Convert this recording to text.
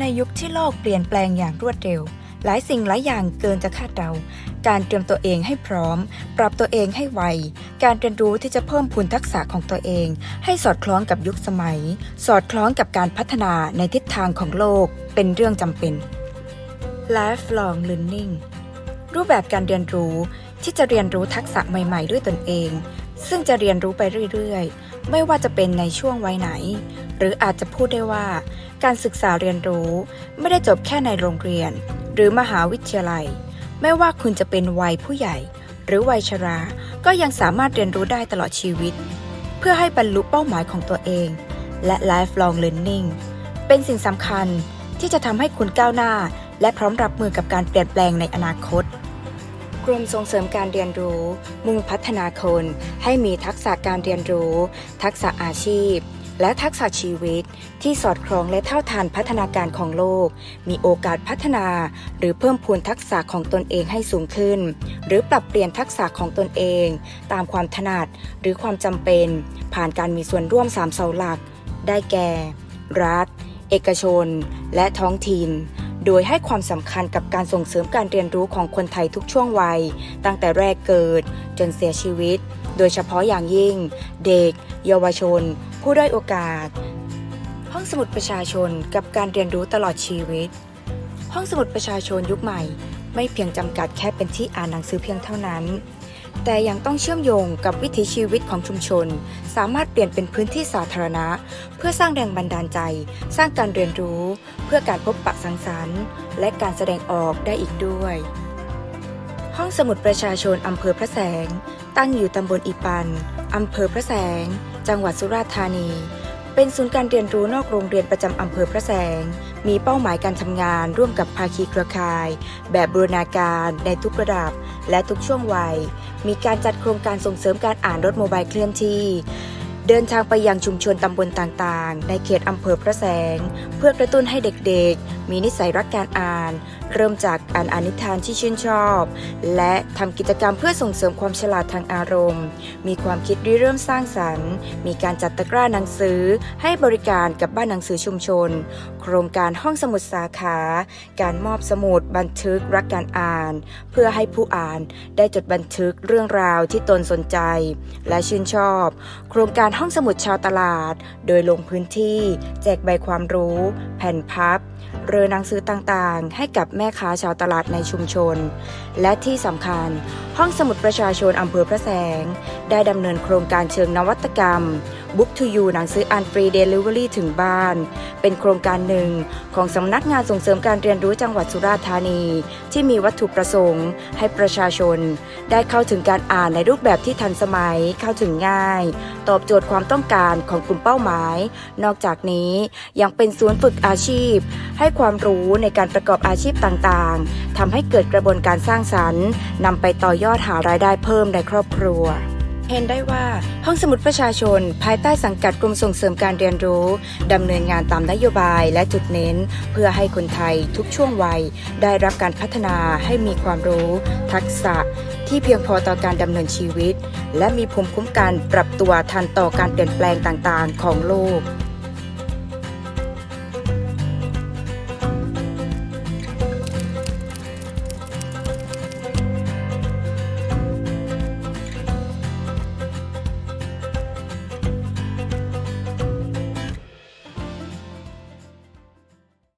ในยุคที่โลกเปลี่ยนแปลงอย่างรวดเร็ว หลายสิ่งหลายอย่างเกินจะคาดเดา การเตรียมตัวเองให้พร้อม ปรับตัวเองให้ไว การเรียนรู้ที่จะเพิ่มพูนทักษะของตัวเอง ให้สอดคล้องกับยุคสมัย สอดคล้องกับการพัฒนาในทิศทางของโลก เป็นเรื่องจำเป็น lifelong learning รูปแบบการเรียนรู้ที่จะเรียนรู้ทักษะใหม่ ๆ ด้วยตนเอง ซึ่งจะเรียนรู้ไปเรื่อยๆ ไม่ว่าจะเป็นในช่วงวัยไหน หรืออาจจะพูดได้ว่า การศึกษาเรียนรู้ไม่ได้จบแค่ในโรงเรียน หรือมหาวิทยาลัย ไม่ว่าคุณจะเป็นวัยผู้ใหญ่ หรือวัยชรา ก็ยังสามารถเรียนรู้ได้ตลอดชีวิต เพื่อให้บรรลุเป้าหมายของตัวเอง และ lifelong learning เป็นสิ่งสำคัญที่จะทำให้คุณก้าวหน้า และพร้อมรับมือกับการเปลี่ยนแปลงในอนาคต กรมส่งเสริมการเรียนรู้ มุ่งพัฒนาคนให้มีทักษะการเรียนรู้ ทักษะอาชีพ และทักษะชีวิต ที่สอดคล้องและเท่าทันพัฒนาการของโลก มีโอกาสพัฒนา หรือเพิ่มพูนทักษะของตนเองให้สูงขึ้น หรือปรับเปลี่ยนทักษะของตนเอง ตามความถนัดหรือความจำเป็น ผ่านการมีส่วนร่วมสามเสาหลัก ได้แก่ รัฐ เอกชน และท้องถิ่น โดยให้ความสำคัญกับการส่งเสริมการเรียนรู้ของคนไทยทุกช่วงวัย ตั้งแต่แรกเกิด จนเสียชีวิต โดยเฉพาะอย่างยิ่ง เด็ก เยาวชน ผู้ด้อยโอกาส ห้องสมุดประชาชนกับการเรียนรู้ตลอดชีวิต ห้องสมุดประชาชนยุคใหม่ ไม่เพียงจำกัดแค่เป็นที่อ่านหนังสือเพียงเท่านั้น แต่ยังต้องเชื่อมโยงกับวิถีชีวิตของชุมชน สามารถเปลี่ยนเป็นพื้นที่สาธารณะ เพื่อสร้างแรงบันดาลใจ สร้างการเรียนรู้ เพื่อการพบปะสังสรรค์ และการแสดงออกได้อีกด้วย ห้องสมุดประชาชนอำเภอพระแสง ตั้งอยู่ตำบลอีปันอำเภอพระแสง จังหวัดสุราษฎร์ธานี เป็นศูนย์การเรียนรู้นอกโรงเรียนประจำอำเภอพระแสง มีเป้าหมายการทำงานร่วมกับภาคีเครือข่าย แบบบูรณาการในทุกระดับ และทุกช่วงวัย มีการจัดโครงการส่งเสริมการอ่านรถโมบายเคลื่อนที่ เดินทางไปยังชุมชนตำบลต่างๆ ในเขตอำเภอพระแสง เพื่อกระตุ้นให้เด็กๆ มีนิสัยรักการอ่าน เริ่มจากอ่านอานิทานที่ชื่นชอบ และทำกิจกรรมเพื่อส่งเสริมความฉลาดทางอารมณ์ มีความคิดริเริ่มสร้างสรรค์ มีการจัดตะกร้าหนังสือ ให้บริการกับบ้านหนังสือชุมชน โครงการห้องสมุดสาขา การมอบสมุดบันทึกรักการอ่าน เพื่อให้ผู้อ่านได้จดบันทึกเรื่องราวที่ตนสนใจ และชื่นชอบ โครงการห้องสมุดชาวตลาด โดยลงพื้นที่ แจกใบความรู้ แผ่นพับเรือหนังสือต่างๆ ให้กับแม่ค้าชาวตลาดในชุมชน และที่สำคัญ ห้องสมุดประชาชนอำเภอพระแสง ได้ดำเนินโครงการเชิงนวัตกรรม Book to You หนังสืออ่านฟรีเดลิเวอรี่ถึงบ้าน เป็นโครงการหนึ่งของสำนักงานส่งเสริมการเรียนรู้จังหวัดสุราษฎร์ธานี ที่มีวัตถุประสงค์ ให้ประชาชน ได้เข้าถึงการอ่านในรูปแบบที่ทันสมัยเข้าถึงง่าย ตอบโจทย์ความต้องการของกลุ่มเป้าหมาย นอกจากนี้ยังเป็นศูนย์ฝึกอาชีพ ให้ความรู้ในการประกอบอาชีพต่างๆทำให้เกิดกระบวนการสร้างสรรค์นำไปต่อยอดหารายได้เพิ่มในครอบครัว เห็นได้ว่าห้องสมุดประชาชน ภายใต้สังกัดกรมส่งเสริมการเรียนรู้ดำเนินงานตามนโยบายและจุดเน้น เพื่อให้คนไทยทุกช่วงวัย ได้รับการพัฒนาให้มีความรู้ ทักษะ ที่เพียงพอต่อการดำเนินชีวิต และมีภูมิคุ้มกันปรับตัวทันต่อการเปลี่ยนแปลงต่างๆ ของโลก